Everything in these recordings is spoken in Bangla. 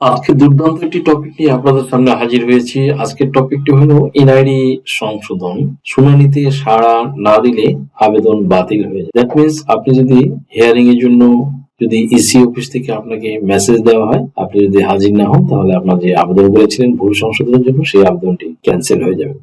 আজকে দুর্দান্ত একটি টপিক নিয়ে আপনাদের সামনে হাজির হয়েছি। আজকের টপিকটি হলো এনআইডি সংশোধন। শুনানিতে সাড়া না দিলে আবেদন বাতিল হয়ে যায়। দ্যাট মিনস আপনি যদি হিয়ারিং এর জন্য যদি ইসি অফিস থেকে আপনাকে মেসেজ দেওয়া হয়, আপনি যদি হাজির না হন, তাহলে আপনার যে আবেদন করেছিলেন ভুল সংশোধনের জন্য সেই আবেদনটি ক্যান্সেল হয়ে যাবে।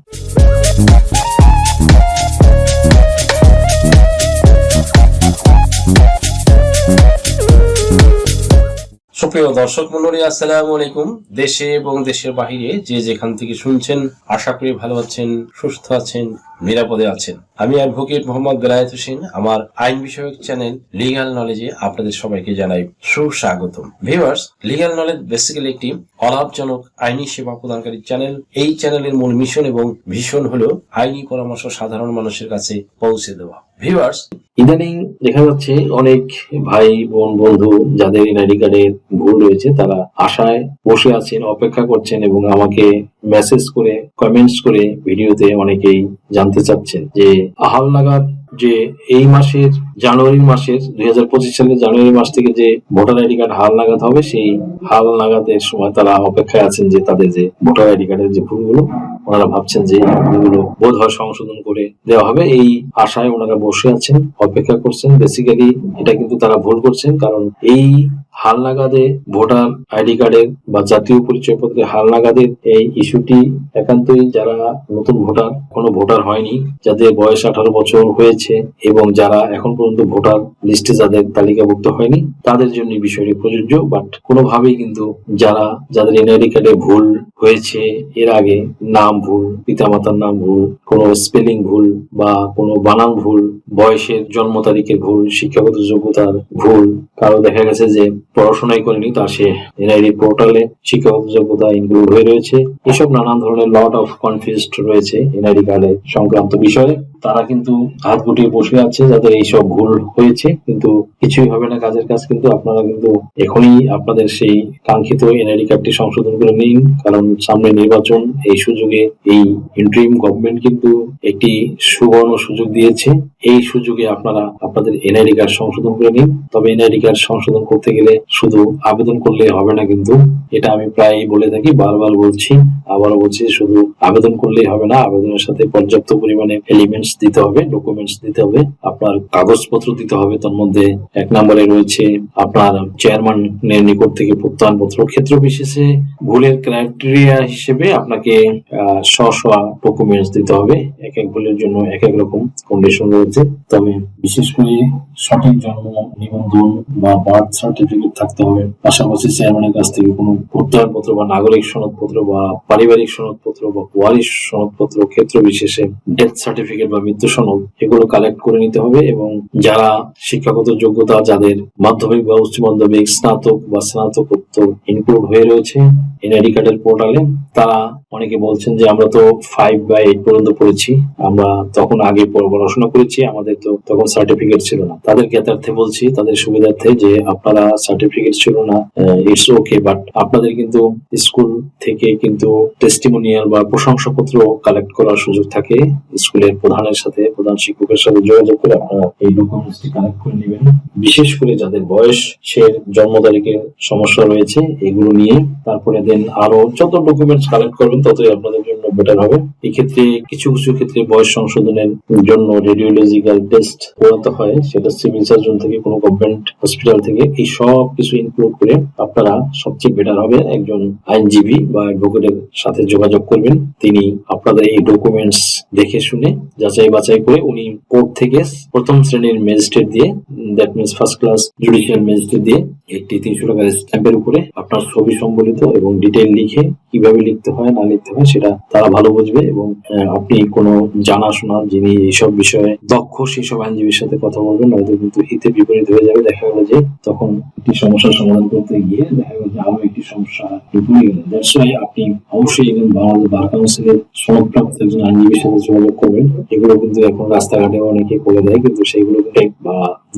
সুপ্রিয় দর্শক মন্ডলী আসসালাম আলাইকুম। দেশে এবং দেশের বাহিরে যে যেখান থেকে শুনছেন, আশা করি ভালো আছেন, সুস্থ আছেন নিরাপদে আছেন। আমি অ্যাডভোকেট মোহাম্মদ বেলায়েত হোসেন, আমার আইন বিষয়ক চ্যানেল লিগাল নলেজে আপনাদের সবাইকে জানাই সুস্বাগতম। ভিউয়ার্স লিগাল নলেজ বেসিক্যালি একটি অলাভজনক আইনি সেবা প্রদানকারী চ্যানেল এই চ্যানেলের মূল মিশন এবং ভীষণ হলো আইনি পরামর্শ সাধারণ মানুষের কাছে পৌঁছে দেওয়া। ভিউয়ার্স ইদানিং দেখা যাচ্ছে অনেক ভাই, বোন, বন্ধু, যাদের এনআইডি কার্ডের ভুল রয়েছে তারা আশায় বসে আছেন, অপেক্ষা করছেন এবং আমাকে মেসেজ করে কমেন্টস করে ভিডিওতে অনেকেই জানতে চাচ্ছেন যে, আহাল নাগাদ যে এই মাসের জানুয়ারি মাসের দুই হাজার পঁচিশ সালের জানুয়ারি মাস থেকে যে ভোটার আইডি কার্ড হাল নাগাদ হবে, সেই হাল নাগাদের সময় তারা অপেক্ষায় আছেন যে তাদের যে ভোটার আইডি কার্ডের যে ভুলগুলো, ওনারা ভাবছেন যে ভুলগুলো বোধ হয় সংশোধন করে দেওয়া হবে। এই আশায় ওনারা বসে আছেন, অপেক্ষা করছেন। বেসিক্যালি এটা কিন্তু তারা ভুল করছেন, কারণ এই হাল নাগাদে ভোটার আইডি কার্ডের বা জাতীয় পরিচয় পত্রের হাল নাগাদের এই ইস্যুটি একান্তই যারা নতুন ভোটার, কোনো ভোটার হয়নি, যাদের বয়স আঠারো বছর হয়েছে এবং যারা এখন পর্যন্ত ভোটার লিস্টে যাদের তালিকাভুক্ত হয়নি, তাদের জন্য বিষয়টি প্রযোজ্য। বাট কোনোভাবেই কিন্তু যারা, যাদের এনআইডি কার্ডে ভুল হয়েছে, এর আগে নাম ভুল, পিতামাতার নাম ভুল, কোনো স্পেলিং ভুল বা কোনো বানান ভুল, বয়সের জন্ম তারিখের ভুল, শিক্ষাগত যোগ্যতার ভুল, কারও দেখা গেছে যে পড়াশোনাই করেনি তার সে এনআইডি পোর্টালে শিক্ষক যোগ্যতা ইনক্লুড হয়ে রয়েছে। এসব নানান ধরনের লট অফ কনফিউজড রয়েছে এনআইডি কার্ডে সংক্রান্ত বিষয়ে। তারা কিন্তু হাত গুটিয়ে বসে আছে যাদের এইসব ভুল হয়েছে, কিন্তু কিছুই হবে না কাজের কাজ, কিন্তু আপনারা কিন্তু এখনই আপনাদের সেই কাঙ্ক্ষিত এনআইডি কার্ডটি সংশোধন করে নিন, কারণ সামনে নির্বাচন, এই সুযোগে এই ইন্ট্রিম গভর্নমেন্ট কিন্তু একটি সুবর্ণ সুযোগ দিয়েছে। এই সুযোগে আপনারা আপনাদের এনআইডি কার্ড সংশোধন করে নিন। তবে এনআইডি কার্ড সংশোধন করতে গেলে শুধু আবেদন করলে হবে না কিন্তু, এটা আমি প্রায় বলে থাকি, বারবার বলছি, আবারও বলছি শুধু আবেদন করলেই হবে না, আবেদনের সাথে পর্যাপ্ত পরিমাণে এলিমেন্টস দিতে হবে ডকুমেন্টস দিতে হবে, আপনার কাগজপত্র দিতে হবে, তার মধ্যে এক নম্বরে রয়েছে আপনার চেয়ারম্যানের নিকট থেকে প্রত্যয়নপত্র। ক্ষেত্র বিশেষে ভুলের ক্রাইটেরিয়া হিসেবে আপনাকে স্ব স্ব ডকুমেন্টস দিতে হবে। এক এক ভুলের জন্য এক এক রকম কন্ডিশন রয়েছে। তবে বিশেষ করে সঠিক জন্ম, নিবন্ধন বা বার্থ সার্টিফিকেট থাকতে হবে। পাশাপাশি চেয়ারম্যানের কাছ থেকে কোনো প্রত্যয়নপত্র বা নাগরিক সনদপত্র বা পারিবারিক সনদপত্র বা ওয়ারিশ সনদপত্র ক্ষেত্র বিশেষে ডেথ সার্টিফিকেট বা মৃত্যু সনদ এগুলো কালেক্ট করে নিতে হবে এবং যারা শিক্ষাগত যোগ্যতা যাদের মাধ্যমিক বা উচ্চ মাধ্যমিক স্নাতক বা স্নাতকোত্তর ইনক্লুড হয়ে রয়েছে এনআইডি কার্ডের পোর্টালে তারা অনেকে বলছেন যে আমরা তো ফাইভ বা এইট পর্যন্ত পড়েছি, আমরা তখন আগে পড়াশোনা করেছি, আমাদের তো তখন সার্টিফিকেট ছিল না। তাদের জ্ঞাতার্থে বলছি, তাদের সুবিধার্থে যে আপনারা সার্টিফিকেট ছিল না ইটস ওকে বাট আপনাদের কিন্তু স্কুল থেকে কিন্তু টেস্টিমোনিয়াল বা প্রশংসাপত্র কালেক্ট করার সুযোগ থাকে স্কুলের প্রধানের সাথে প্রধান শিক্ষকের সাথে যোগাযোগ করে আপনারা এই ডকুমেন্টসটি কালেক্ট করে নেবেন। বিশেষ করে যাদের বয়স সে জন্ম তারিখের সমস্যা রয়েছে, এগুলো নিয়ে তারপরে দেন আরও যত ডকুমেন্টস কালেক্ট করবেন, ততই আপনাদের জন্য বেটার হবে। এক্ষেত্রে কিছু কিছু ক্ষেত্রে বয়স সংশোধনের জন্য রেডিওলজিক্যাল টেস্ট করাতে হয়, সেটা সিভিল সার্জন থেকে, কোনো গভর্নমেন্ট হসপিটাল থেকে। এই সব কিছু ইনক্লুড করে আপনারা সবচেয়ে বেটার হবে একজন আইনজীবী বা অ্যাডভোকেটের সাথে যোগাযোগ করবেন। তিনি আপনাদের এই ডকুমেন্টস দেখে শুনে, যাচাই বাছাই করে উনি কোর্ট থেকে প্রথম শ্রেণির ম্যাজিস্ট্রেট দিয়ে that means first class judicial magistrate দিয়ে একটি তিনশো টাকার স্ট্যাম্পের উপরে আপনার ছবি সম্বলিত এবং ডিটেল লিখে কীভাবে লিখতে হয়, না লিখতে হয়, সেটা তারা ভালো বুঝবে এবং আপনি কোনো জানাশোনা, যিনি এইসব বিষয়ে দক্ষ সেই সব আইনজীবীর সাথে কথা বলবেন নয়তো কিন্তু হিতে বিপরীত হয়ে যাবে। দেখা গেল যে তখন একটি সমস্যার সমাধান করতে গিয়ে দেখা গেল যে আরও একটি সমস্যা পড়ে আপনি অবশ্যই একজন বাংলাদেশ বার কাউন্সিলের সনদপ্রাপ্ত একজন আইনজীবীর সাথে যোগাযোগ করবেন। এগুলো কিন্তু এখন রাস্তাঘাটে অনেকে করে দেয়, কিন্তু সেগুলো বা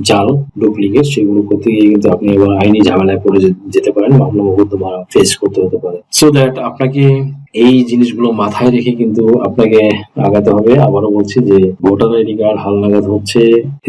জাল, ডুপ্লিকেট, সেগুলো করতে গিয়ে কিন্তু আপনি এবার আইনি ঝামেলায় পড়ে যেতে পারেন মামলা মোকদ্দমা ফেস করতে হতে পারে। সো দ্যাট আপনাকে এই জিনিসগুলো মাথায় রেখে কিন্তু আপনাকে আগাতে হবে। আবারও বলছি যে ভোটার আইডি কার্ড হালনাগাদ হচ্ছে।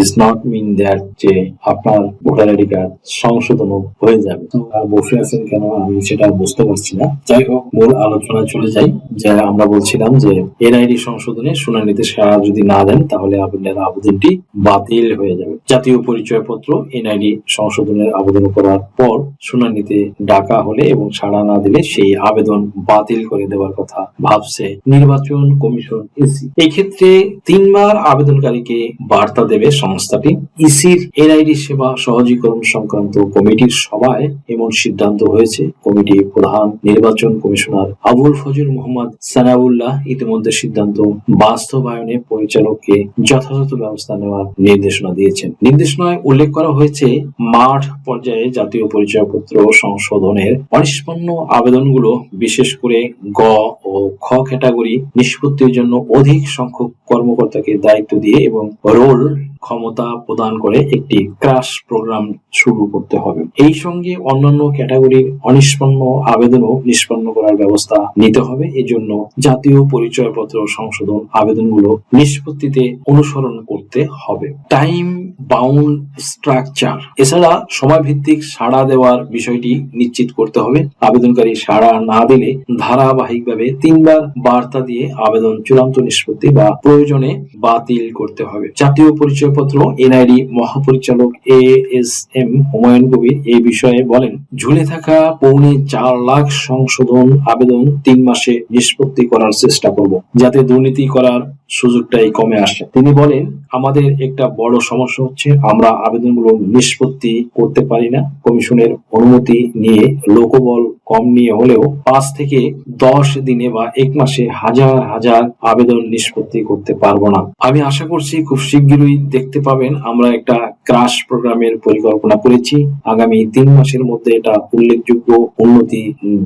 ইজ নট মিন দ্যাট যে আপনার ভোটার আইডি কার্ড সংশোধন হয়ে যাবে। বসে আছেন কেন আমি সেটা বুঝতে পারছি না। যাই হোক, মূল আলোচনায় চলে যাই। যা আমরা বলছিলাম যে এনআইডি সংশোধনে শুনানিতে সাড়া যদি না দেন, তাহলে আপনার আবেদনটি বাতিল হয়ে যাবে। জাতীয় পরিচয়পত্র এনআইডি সংশোধনের আবেদন করার পর শুনানিতে ডাকা হলে এবং সাড়া না দিলে সেই আবেদন বাতিল করে দেওয়ার কথা ভাবছে নির্বাচন কমিশন ইসি এই ক্ষেত্রে তিনবার আবেদনকারীকে বার্তা দেবে সংস্থাটি। ইসির এনআইডি সেবা সহজীকরণ সংক্রান্ত কমিটির সভায় এমন সিদ্ধান্ত হয়েছে। কমিটি প্রধান নির্বাচন কমিশনার আবুল ফজল মোহাম্মদ সানাউল্লাহ ইতিমধ্যে সিদ্ধান্ত বাস্তবায়নে পরিচালককে যথাযথ ব্যবস্থা নেওয়ার নির্দেশনা দিয়েছেন। নির্দেশনায় উল্লেখ করা হয়েছে, মাঠ পর্যায়ে জাতীয় পরিচয়পত্র সংশোধনের অনিষ্পন্ন আবেদনগুলো বিশেষ করে গ ও খ ক্যাটাগরি নিষ্পত্তির জন্য অধিক সংখ্যক কর্মকর্তাকে দায়িত্ব দিয়ে এবং রোল ক্ষমতা প্রদান করে একটি ক্রাশ প্রোগ্রাম শুরু করতে হবে। এই সঙ্গে অন্যান্য ক্যাটাগরির অনিষ্পন্ন আবেদনও নিষ্পন্ন করার ব্যবস্থা নিতে হবে। এজন্য জাতীয় পরিচয়পত্র সংশোধন আবেদনগুলো নিষ্পত্তিতে অনুসরণ করতে হবে। টাইম বাউন্ড স্ট্রাকচার এছাড়া সময়ভিত্তিক সাড়া দেওয়ার বিষয়টি নিশ্চিত করতে হবে। আবেদনকারী সাড়া না দিলে ধারাবাহিকভাবে তিনবার বার্তা দিয়ে আবেদন চূড়ান্ত নিষ্পত্তি বা প্রয়োজনে বাতিল করতে হবে। জাতীয় পরিচয়পত্র এনআইডি মহাপরিচালক A S M Humayun Kabir এই বিষয়ে বলেন, ঝুলে থাকা পৌনে চার লাখ সংশোধন আবেদন তিন মাসে নিষ্পত্তি করার চেষ্টা করব, যাতে দুর্নীতি করার সুযোগটাই কমে আসে। তিনি বলেন, আমাদের একটা বড় সমস্যা হচ্ছে, আমরা আবেদনগুলো নিষ্পত্তি করতে পারি না। কমিশনের অনুমতি নিয়ে লোকবল কম নিয়ে হলেও পাঁচ থেকে দশ দিনে বা এক মাসে হাজার হাজার আবেদন নিষ্পত্তি করতে পারব না। আমি আশা করছি খুব শিগগিরই দেখতে পাবেন, আমরা একটা ক্রাশ প্রোগ্রামের পরিকল্পনা করেছি। আগামী তিন মাসের মধ্যে এটা উল্লেখযোগ্য উন্নতি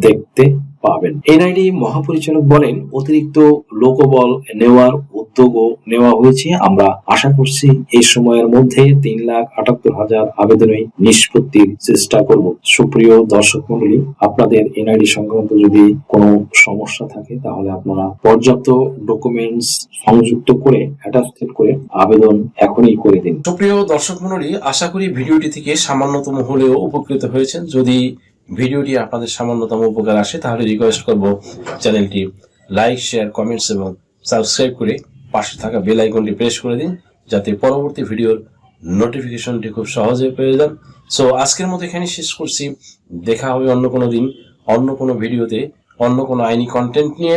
দেখতে পাবেন। এনআইডি মহাপরিচালক বলেন, অতিরিক্ত লোকবল নেওয়ার উদ্যোগও নেওয়া হয়েছে। আমরা আশা করছি এই সময়ের মধ্যে তিন লাখ আটাত্তর হাজার আবেদনই নিষ্পত্তির চেষ্টা করব। সুপ্রিয় দর্শক মন্ডলী আপনাদের এনআইডি সংক্রান্ত যদি কোনো সমস্যা থাকে, তাহলে আপনারা পর্যাপ্ত ডকুমেন্টস সংযুক্ত করে অ্যাটাস্টেড করে আবেদন এখনই করে দিন। সুপ্রিয় দর্শক মন্ডলী আশা করি ভিডিওটি থেকে সামান্যতম হলেও উপকৃত হয়েছেন। যদি ভিডিওটি আপনাদের সামান্যতম উপকার আসে, তাহলে রিকোয়েস্ট করব চ্যানেলটি লাইক শেয়ার কমেন্টস এবং সাবস্ক্রাইব করে পাশে থাকা বেল আইকনটি প্রেস করে দিন, যাতে পরবর্তী ভিডিওর নোটিফিকেশনটি খুব সহজে পেয়ে যান। সো আজকের মতো এখানে শেষ করছি। দেখা হবে অন্য কোনো দিন, অন্য কোনো ভিডিওতে অন্য কোনো আইনি কন্টেন্ট নিয়ে।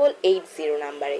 double eight zero নাম্বারে